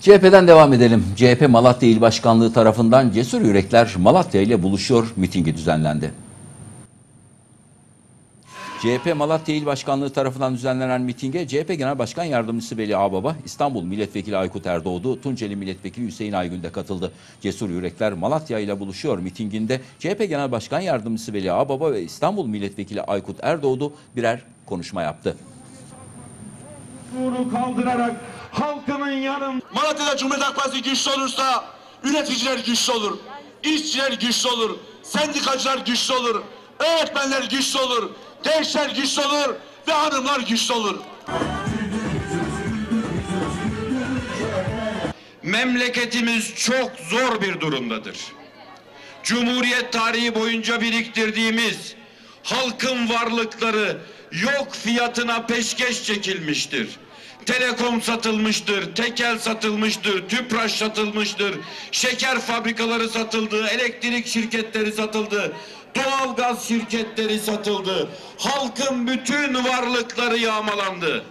CHP'den devam edelim. CHP Malatya İl Başkanlığı tarafından Cesur Yürekler Malatya ile buluşuyor mitingi düzenlendi. CHP Malatya İl Başkanlığı tarafından düzenlenen mitinge CHP Genel Başkan Yardımcısı Veli Ağbaba, İstanbul Milletvekili Aykut Erdoğdu, Tunceli Milletvekili Hüseyin Aygün de katıldı. Cesur Yürekler Malatya ile buluşuyor mitinginde CHP Genel Başkan Yardımcısı Veli Ağbaba ve İstanbul Milletvekili Aykut Erdoğdu birer konuşma yaptı. Bunu kaldırarak halkının yanında Malatya'da Cumhuriyet Halk Partisi güçlü olursa üreticiler güçlü olur. işçiler güçlü olur. Sendikacılar güçlü olur. Öğretmenler güçlü olur. Gençler güçlü olur. Ve hanımlar güçlü olur. memleketimiz çok zor bir durumdadır. Cumhuriyet tarihi boyunca biriktirdiğimiz halkın varlıkları yok fiyatına peşkeş çekilmiştir. Telekom satılmıştır, tekel satılmıştır, tüpraş satılmıştır, şeker fabrikaları satıldı, elektrik şirketleri satıldı, doğalgaz şirketleri satıldı. Halkın bütün varlıkları yağmalandı.